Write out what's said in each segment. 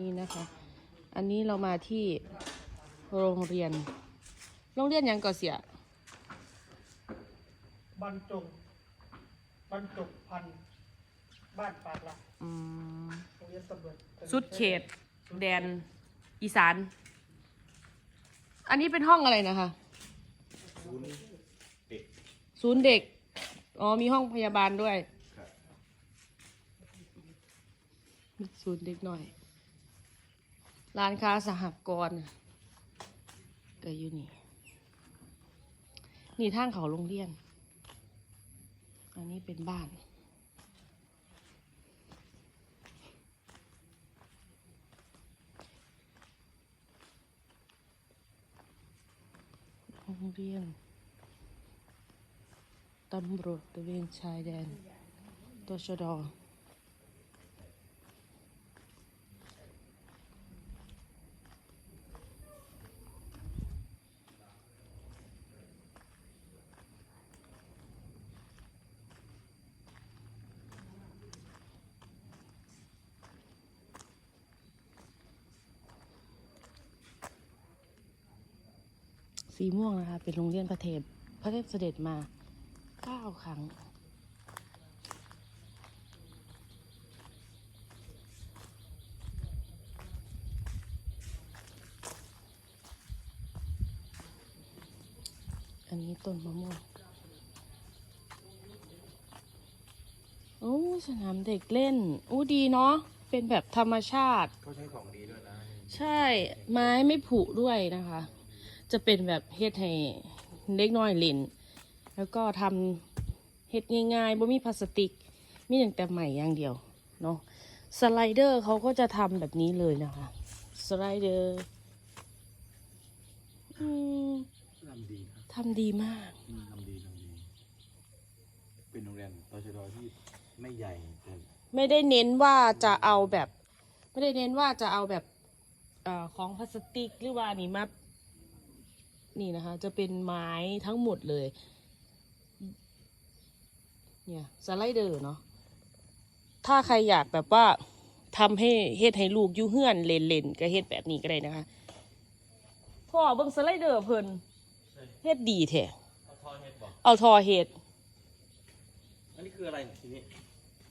นี่นะคะ อันนี้เรามาที่โรงเรียน โรงเรียนหยังก่อเสียบรรจงบรรจบพันธุ์บ้านปากละอืมโรงเรียนตำรวจสุดเขต แดนอีสาน อันนี้เป็นห้องอะไรนะคะ ศูนย์เด็กศูนย์เด็ก อ๋อ มีห้องพยาบาลด้วย ครับ ศูนย์เด็กหน่อย ร้านค้าสหกรณ์ก็อยู่นี่ นี่ทางเขาโรงเรียน อันนี้เป็นบ้านโรงเรียนตำรวจตระเวนชายแดนตชด สีม่วงนะคะ เป็นโรงเรียนพระเทพพระเทพเสด็จมาเก้าครั้ง อันนี้ต้นมะม่วงโอ้สนามเด็กเล่นอู้ดีเนาะเป็นแบบธรรมชาติเขาใช้ของดีด้วยนะ ใช่ไม้ไม่ผุด้วยนะคะ จะเป็นแบบเฮ็ดให้เล็กน้อยเล่น แล้วก็ทำเฮ็ดง่ายๆบ่มีพลาสติก มีอย่างแต่ใหม่อย่างเดียวเนาะสไลเดอร์เขาก็จะทำแบบนี้เลยนะคะ สไลเดอร์อืมทำดีครับทำดีมากอืมทำดีทำดี เป็นโรงเรียนตชดที่ไม่ใหญ่แต่ไม่ได้เน้นว่าจะเอาแบบ ไม่ได้เน้นว่าจะเอาแบบเออของพลาสติกหรือว่านี่มา นี่นะคะ จะเป็นไม้ทั้งหมดเลย เนี่ยสไลเดอร์เนาะถ้าใครอยากแบบว่าทำให้เฮ็ดให้ลูกอยู่เฮือนเล่นเล่นๆก็เฮ็ดแบบนี้ก็ได้นะคะ พ่อเบิ่งสไลเดอร์เพิ่นเฮ็ดดีแท้เอาทอเฮ็ดบอกเอาทอเฮ็ดอันนี้คืออะไรทีนี้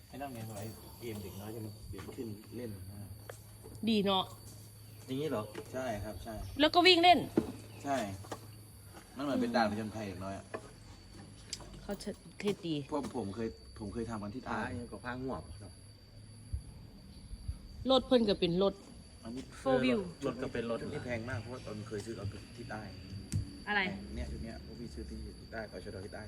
ให้นั่งเนี่ยไว้เกมเด็กน้อยจะมาเดี๋ยวขึ้นเล่นนะดีเนาะอย่างนี้เหรอ ใช่ครับ ใช่ แล้วก็วิ่งเล่น ใช่ มันเหมือนเป็นด่านประจำภัยเด็กน้อยอะเขาจะเฮ็ดดี พวกผมเคยผมเคยทำกันที่ใต้กับพางหัวครับรถเพิ่นก็เป็นรถ อันนี้ Four wheel รถก็เป็นรถที่แพงมากเพราะว่าตอนเคยซื้อเอาที่ใต้อะไร เนี่ยชุดเนี้ยพวกพี่ซื้อที่ใต้ตชดที่ใต้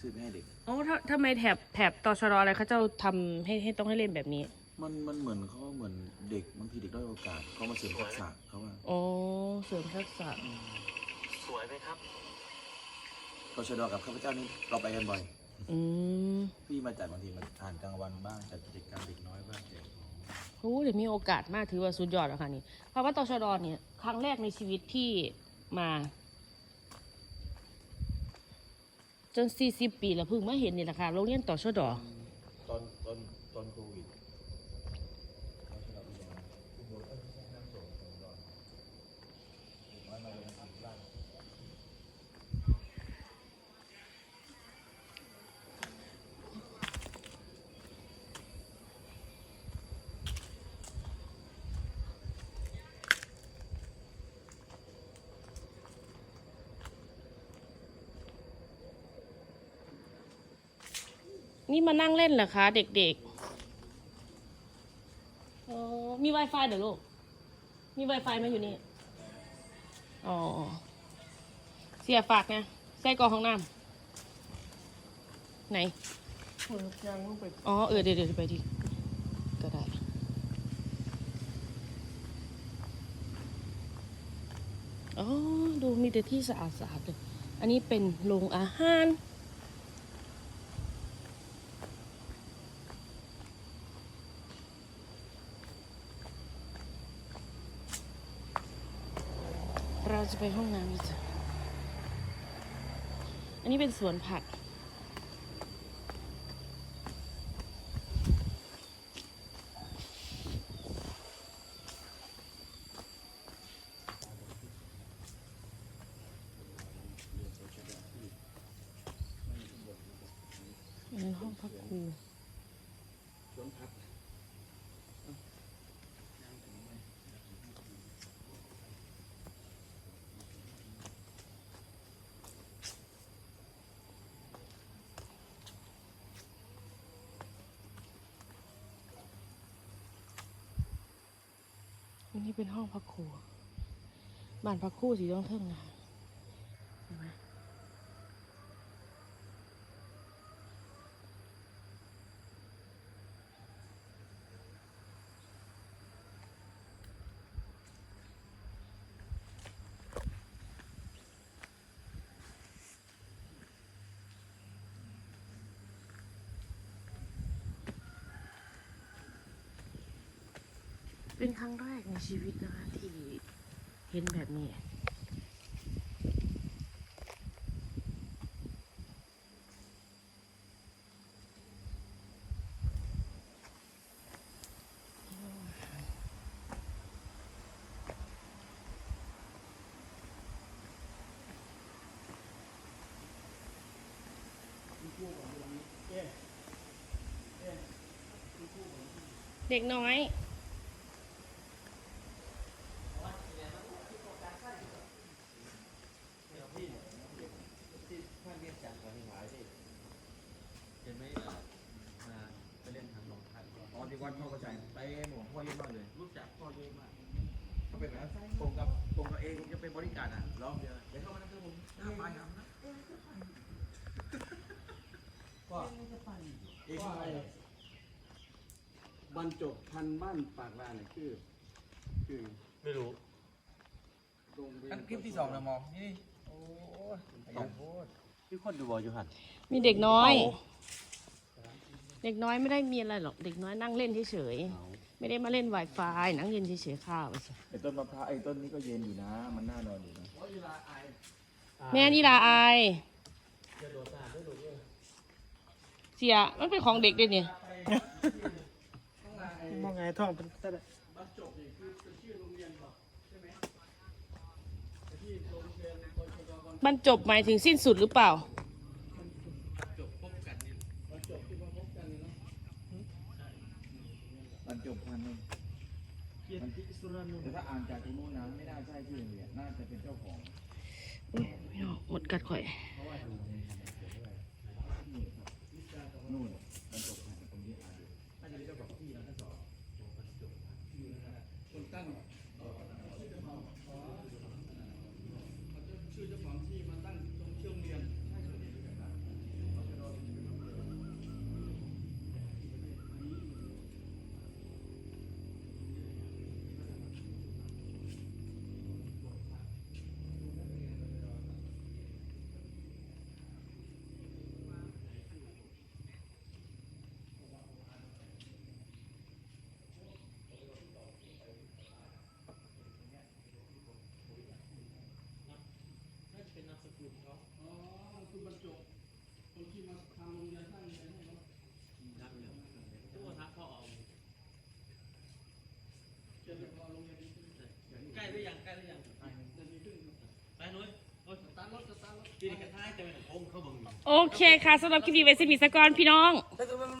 ซื้อไปให้เด็กอ๋อถ้าทำไมแถบแถบตชดอะไรเขาจะทำให้ให้ต้องให้เล่นแบบนี้ มันมันเหมือนเขาเหมือนเด็กบางทีเด็กด้อยโอกาสเขามาเสริมทักษะเขาว่า อ๋อ เสริมทักษะส วยไหมครับตชดกับข้าพเจ้านี่เราไปกันบ่อย อืมพี่มาจัดบางทีมาทานกลางวันบ้างจัดกิจกรรมเด็กน้อยบ้างแจกของโอ้เดี๋ยวมีโอกาสมากถือว่าสุดยอดแล้วค่ะนี่เพราะว่าตชดเนี่ยครั้งแรกในชีวิตที่มา จนสี่สิบปีแล้วเพิ่งมาเห็นนี่แหละค่ะโรงเรียนตชด ตอนตอนตอนโควิด นี่มานั่งเล่นเหรอคะ เด็กๆอ๋อมี Wi-Fi เดี๋ยวลูก มี Wi-Fi ไหมาอยู่นี่ อ๋อ เสียฝากไงใส่กรองห้องน้ำไหนเปิดยางลงไปอ๋อ เออ เดี๋ยวเดี๋ยวไปดิก็ได้ อ๋อ ดูมีแต่ที่สะอาดสะอาดเลย อันนี้เป็นโรงอาหาร เราจะไปห้องน้ำจ้ะอันนี้เป็นสวนผัก เป็นห้องพักครู นี้เป็นห้องพักครูบ้านพักครูสีต้องเทิงนะคะเห็นไหม เป็นครั้งแรกในชีวิตนะคะที่เห็นแบบนี้ เด็กน้อย ที่ท่านเรียนจากวันนี้หลายที่เห็นไหมมาไปเล่นทางหนองคายอ๋อ ที่วัดพ่อเข้าใจไปหมวงพ่อเยอะมากเลยรู้จักพ่อเยอะมากเขาเป็นแบบผมกับผมกับเองผมจะเป็นบริการอะรอบเดียวเดี๋ยวเข้ามานะครับผมหน้าไปครับนะก็เองก็ไปบรรจบพันบ้านปากลาเนี่ยคือคือไม่รู้อันคลิปที่สองนะมองนี่โอ้ยขยันโพดพี่คนดูบอลอยู่หันมีเด็กน้อย เด็กน้อยไม่ได้มีอะไรหรอก เด็กน้อยนั่งเล่นเฉยๆ ไม่ได้มาเล่น Wi-Fi นั่งเย็นเฉยๆข้าวไปสิไอ้ต้นมะพร้าวไอ้ต้นนี้ก็เย็นอยู่นะ มันน่านอนอยู่นะแม่นี่ลาอายเสียมันเป็นของเด็กด้วยเนี่ยมองไงท่องเป็นแต่ละบรรจบหมายถึงสิ้นสุดหรือเปล่า มันจบพันหนึ่ง เกียรติสุรนุ แต่ถ้าอ่านจากตรงนู้นนะไม่น่าใช่ที่โรงเรียนน่น้องอุ๊ยไม่ออกหมดกัดข่อย นู่นมันจบพันตรงนี้อ่านดู ใกล้หรือยังใกล้หรือยังไปนุ้ยโอ้ยสตาร์ทรถสตาร์ทรถที่นี่กระท้ายจะเป็นโค้งเขาบัง โอเคค่ะสำหรับคลิปนี้ไว้สมิสกรพี่น้อง